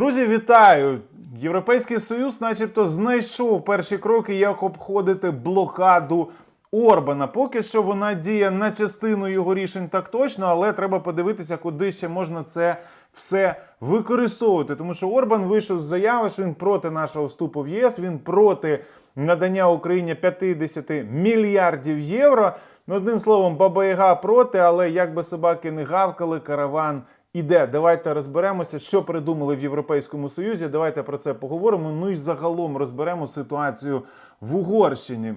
Друзі, вітаю! Європейський Союз, начебто, знайшов перші кроки, як обходити блокаду Орбана. Поки що вона діє на частину його рішень так точно, але треба подивитися, куди ще можна це все використовувати. Тому що Орбан вийшов з заяви, що він проти нашого вступу в ЄС, він проти надання Україні 50 мільярдів євро. Ну, одним словом, Баба Яга проти, але як би собаки не гавкали, караван іде. Давайте розберемося, що придумали в Європейському Союзі. Давайте про це поговоримо. Ну і загалом розберемо ситуацію в Угорщині.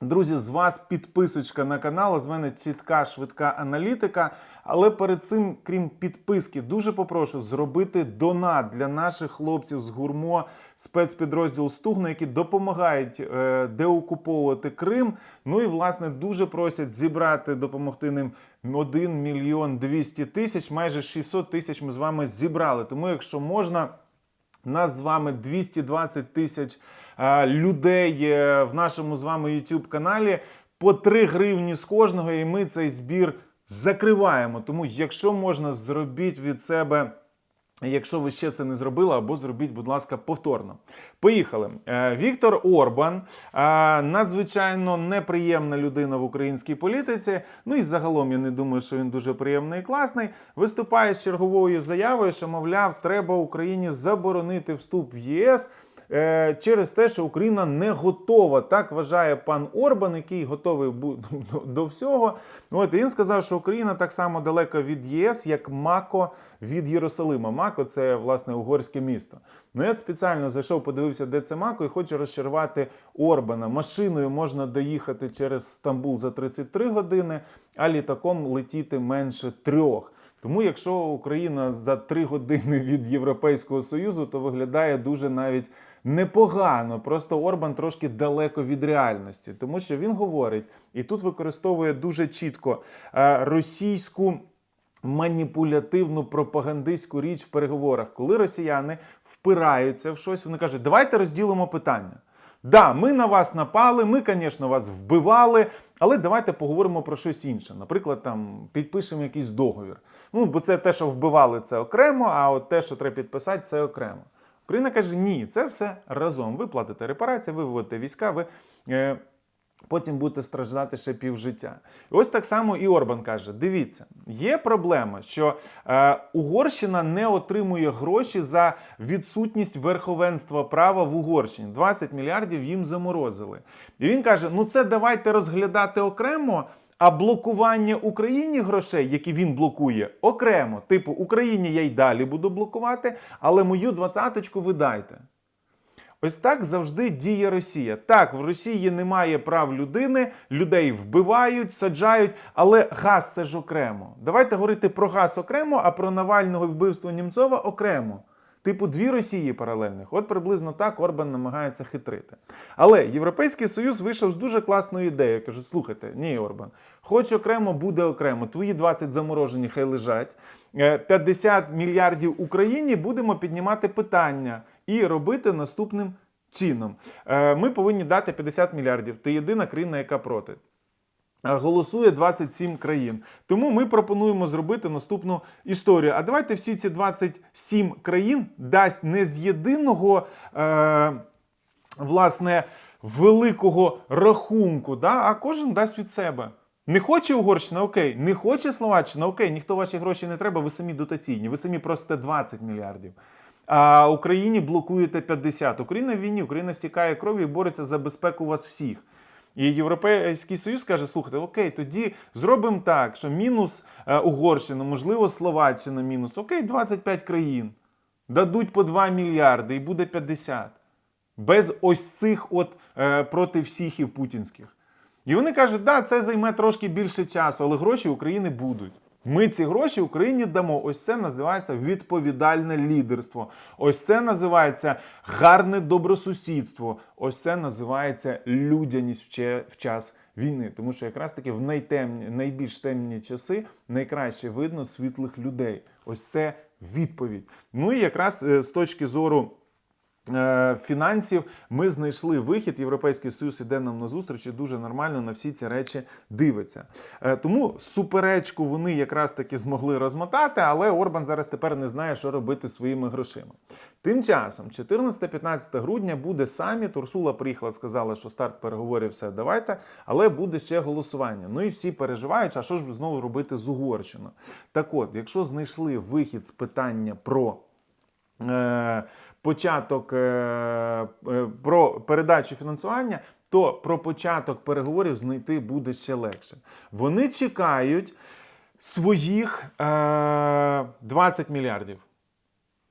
Друзі, з вас підписочка на канал. З мене чітка, швидка аналітика. Але перед цим, крім підписки, дуже попрошу зробити донат для наших хлопців з гурмо спецпідрозділ Стугна, які допомагають е, деокуповувати Крим. Ну і власне дуже просять зібрати, допомогти ним 1 мільйон 200 тисяч, майже 600 тисяч ми з вами зібрали. Тому, якщо можна. Нас з вами 220 тисяч е, людей в нашому з вами YouTube каналі. По 3 гривні з кожного, і ми цей збір закриваємо. Тому, якщо можна, зробіть від себе. Якщо ви ще це не зробили, або зробіть, будь ласка, повторно. Поїхали. Е, Віктор Орбан е, надзвичайно неприємна людина в українській політиці. Ну і загалом я не думаю, що він дуже приємний і класний. Виступає з черговою заявою, що мовляв, треба Україні заборонити вступ в ЄС. Е, Через те, що Україна не готова, так вважає пан Орбан, який готовий до всього. От і він сказав, що Україна так само далеко від ЄС, як Мако від Єрусалима. Мако це власне угорське місто. Ну я спеціально зайшов, подивився, де це Мако, і хочу розчарувати Орбана. Машиною можна доїхати через Стамбул за 33 години, а літаком летіти менше трьох. Тому, якщо Україна за три години від Європейського Союзу, то виглядає дуже навіть непогано. Просто Орбан трошки далеко від реальності, тому що він говорить і тут використовує дуже чітко е, російську маніпулятивну пропагандистську річ в переговорах, коли росіяни впираються в щось, вони кажуть, давайте розділимо питання. Да, ми на вас напали, ми, звісно, вас вбивали, але давайте поговоримо про щось інше. Наприклад, там підпишемо якийсь договір. Ну, бо це те, що вбивали, це окремо, а от те, що треба підписати, це окремо. Україна каже: ні, це все разом. Ви платите репарації, ви виводите війська, ви. Е, Потім будете страждати ще півжиття. Ось так само і Орбан каже: дивіться, є проблема, що е, Угорщина не отримує гроші за відсутність верховенства права в Угорщині. 20 мільярдів їм заморозили. І він каже: ну це давайте розглядати окремо. А блокування Україні грошей, які він блокує, окремо. Типу, Україні я й далі буду блокувати, але мою двадцяточку ви дайте. Ось так завжди діє Росія. Так, в Росії немає прав людини, людей вбивають, саджають, але газ це ж окремо. Давайте говорити про газ окремо, а про Навального вбивство Німцова окремо. Типу, дві Росії паралельних. От приблизно так Орбан намагається хитрити. Але Європейський Союз вийшов з дуже класною ідеєю. Кажуть, слухайте, ні, Орбан, хоч окремо, буде окремо. Твої 20 заморожені хай лежать. Е, 50 мільярдів Україні будемо піднімати питання і робити наступним чином. Е, Ми повинні дати 50 мільярдів. Ти єдина країна, яка проти. А Голосує 27 країн. Тому ми пропонуємо зробити наступну історію. А давайте всі ці 27 країн дасть не з єдиного е, власне великого рахунку, да? а кожен дасть від себе. Не хоче Угорщина, окей, не хоче Словаччина, окей, ніхто ваші гроші не треба, ви самі дотаційні, ви самі просите 20 мільярдів. А Україні блокуєте 50. Україна в війні, Україна стікає кров'ю і бореться за безпеку вас всіх. І Європейський Союз каже: слухайте, окей, тоді зробимо так, що мінус е, Угорщина, можливо, Словаччина мінус. Окей, 25 країн. Дадуть по 2 мільярди і буде 50. Без ось цих от е, проти і путінських. І вони кажуть, да, це займе трошки більше часу, але гроші України будуть. Ми ці гроші Україні дамо. Ось це називається відповідальне лідерство. Ось це називається гарне добросусідство. Ось це називається людяність в час війни. Тому що якраз таки в найтемні, найбільш темні часи найкраще видно світлих людей. Ось це відповідь. Ну і якраз е, з точки зору фінансів ми знайшли вихід. Європейський Союз іде нам на зустріч і дуже нормально на всі ці речі дивиться. Е, Тому суперечку вони якраз таки змогли розмотати, але Орбан зараз тепер не знає, що робити своїми грошима. Тим часом, 14-15 грудня буде саміт. Урсула приїхала, сказала, що старт переговорів все давайте, але буде ще голосування. Ну і всі переживають, а що ж знову робити з Угорщиною? Так от, якщо знайшли вихід з питання про. Е, початок е, е, про передачу фінансування, то про початок переговорів знайти буде ще легше. Вони чекають своїх е, 20 мільярдів.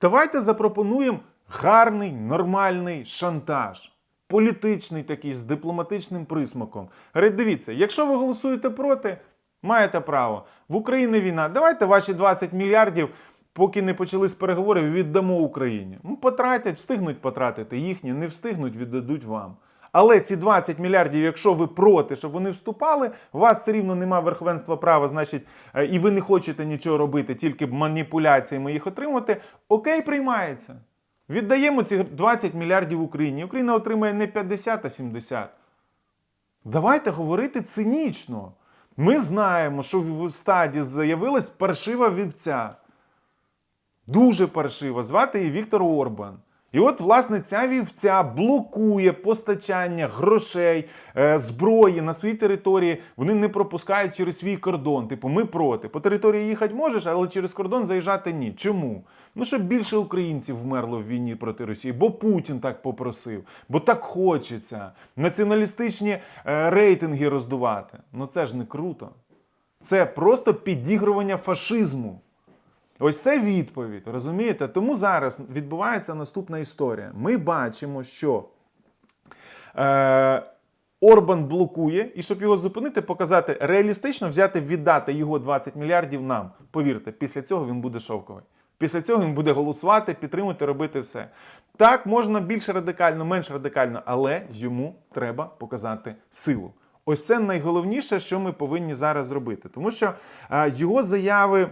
Давайте запропонуємо гарний, нормальний шантаж. Політичний такий з дипломатичним присмаком. Говорить, дивіться, якщо ви голосуєте проти, маєте право. В Україні війна. Давайте ваші 20 мільярдів, поки не почались переговори, віддамо Україні. Ну, потратять, встигнуть потратити. Їхні не встигнуть, віддадуть вам. Але ці 20 мільярдів, якщо ви проти, щоб вони вступали, у вас все рівно немає верховенства права, значить, е, і ви не хочете нічого робити, тільки маніпуляціями їх отримати, окей, приймається. Віддаємо ці 20 мільярдів Україні. Україна отримає не 50, а 70. Давайте говорити цинічно. Ми знаємо, що в стаді заявилась паршива вівця. Дуже паршива. Звати її Віктор Орбан. І от, власне, ця вівця блокує постачання грошей, е, зброї на своїй території. Вони не пропускають через свій кордон. Типу, ми проти. По території їхати можеш, але через кордон заїжджати ні. Чому? Ну, щоб більше українців вмерло в війні проти Росії, бо Путін так попросив, бо так хочеться. Націоналістичні е, рейтинги роздувати. Ну це ж не круто. Це просто підігрування фашизму. Ось це відповідь, розумієте? Тому зараз відбувається наступна історія. Ми бачимо, що е, Орбан блокує, і щоб його зупинити, показати реалістично, взяти, віддати його 20 мільярдів нам. Повірте, після цього він буде шовковий. Після цього він буде голосувати, підтримувати, робити все. Так, можна більш радикально, менш радикально, але йому треба показати силу. Ось це найголовніше, що ми повинні зараз зробити. Тому що е, його заяви.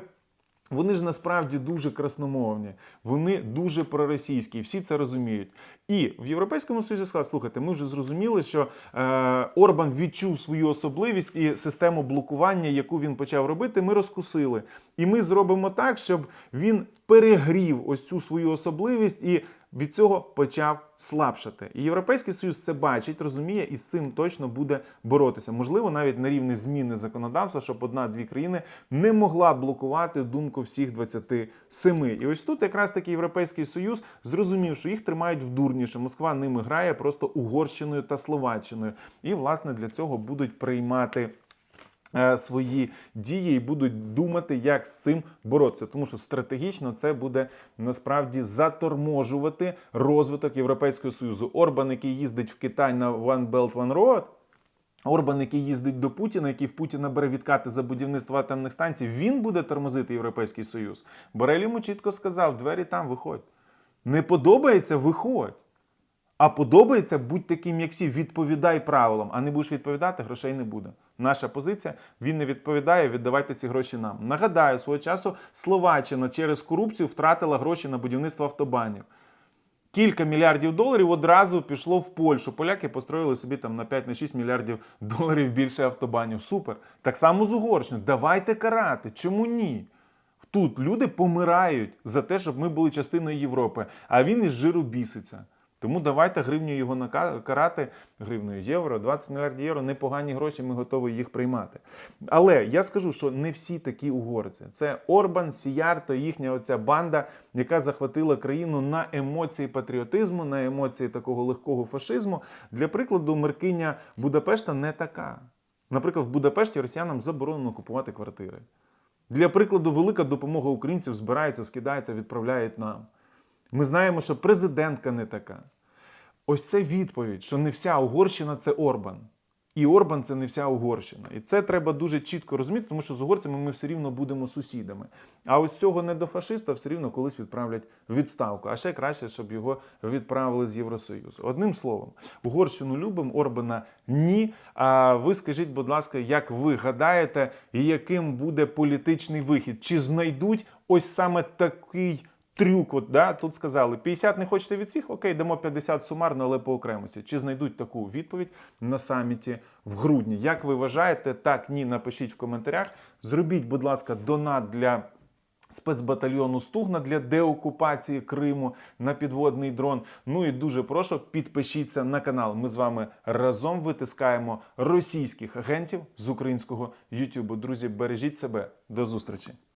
Вони ж насправді дуже красномовні, вони дуже проросійські, всі це розуміють. І в Європейському Союзі сказали, слухайте, ми вже зрозуміли, що е, Орбан відчув свою особливість і систему блокування, яку він почав робити, ми розкусили. І ми зробимо так, щоб він перегрів ось цю свою особливість і від цього почав слабшати. І Європейський Союз це бачить, розуміє, і з цим точно буде боротися. Можливо, навіть на рівні зміни законодавства, щоб одна-дві країни не могла блокувати думку всіх 27. І ось тут якраз таки Європейський Союз зрозумів, що їх тримають в дурні, що Москва ними грає просто Угорщиною та Словаччиною. І, власне, для цього будуть приймати. Е, Свої дії і будуть думати, як з цим боротися, тому що стратегічно це буде насправді заторможувати розвиток Європейського союзу. Орбан, який їздить в Китай на One Belt One Road, Орбан, який їздить до Путіна, який в Путіна бере відкати за будівництво атомних станцій, він буде тормозити Європейський Союз. Борель йому чітко сказав: двері там виходь. Не подобається, виходь. А подобається, будь таким, як всі, відповідай правилам, а не будеш відповідати, грошей не буде. Наша позиція: він не відповідає, віддавайте ці гроші нам. Нагадаю, свого часу Словаччина через корупцію втратила гроші на будівництво автобанів. Кілька мільярдів доларів одразу пішло в Польщу. Поляки построїли собі там на 5-6 мільярдів доларів більше автобанів. Супер. Так само з Угорщиною. Давайте карати. Чому ні? Тут люди помирають за те, щоб ми були частиною Європи, а він із жиру біситься. Тому давайте гривню його нака- карати гривною євро, 20 мільярдів євро, непогані гроші, ми готові їх приймати. Але я скажу, що не всі такі угорці. Це Орбан, Сіярто, їхня оця банда, яка захватила країну на емоції патріотизму, на емоції такого легкого фашизму. Для прикладу, меркиня Будапешта не така. Наприклад, в Будапешті росіянам заборонено купувати квартири. Для прикладу, велика допомога українців збирається, скидається, відправляють нам. Ми знаємо, що президентка не така. Ось це відповідь, що не вся Угорщина це Орбан. І Орбан це не вся Угорщина. І це треба дуже чітко розуміти, тому що з угорцями ми все рівно будемо сусідами. А ось цього недофашиста все рівно колись відправлять відставку. А ще краще, щоб його відправили з Євросоюзу. Одним словом, Угорщину любимо, Орбана ні. А ви скажіть, будь ласка, як ви гадаєте, яким буде політичний вихід? Чи знайдуть ось саме такий трюк. От, да, тут сказали 50 не хочете від всіх, окей, дамо 50 сумарно, але по окремості. Чи знайдуть таку відповідь на саміті в грудні? Як ви вважаєте? Так, ні, напишіть в коментарях. Зробіть, будь ласка, донат для. Спецбатальйону Стугна для деокупації Криму на підводний дрон. Ну і дуже прошу підпишіться на канал. Ми з вами разом витискаємо російських агентів з українського Ютубу. Друзі, бережіть себе. До зустрічі!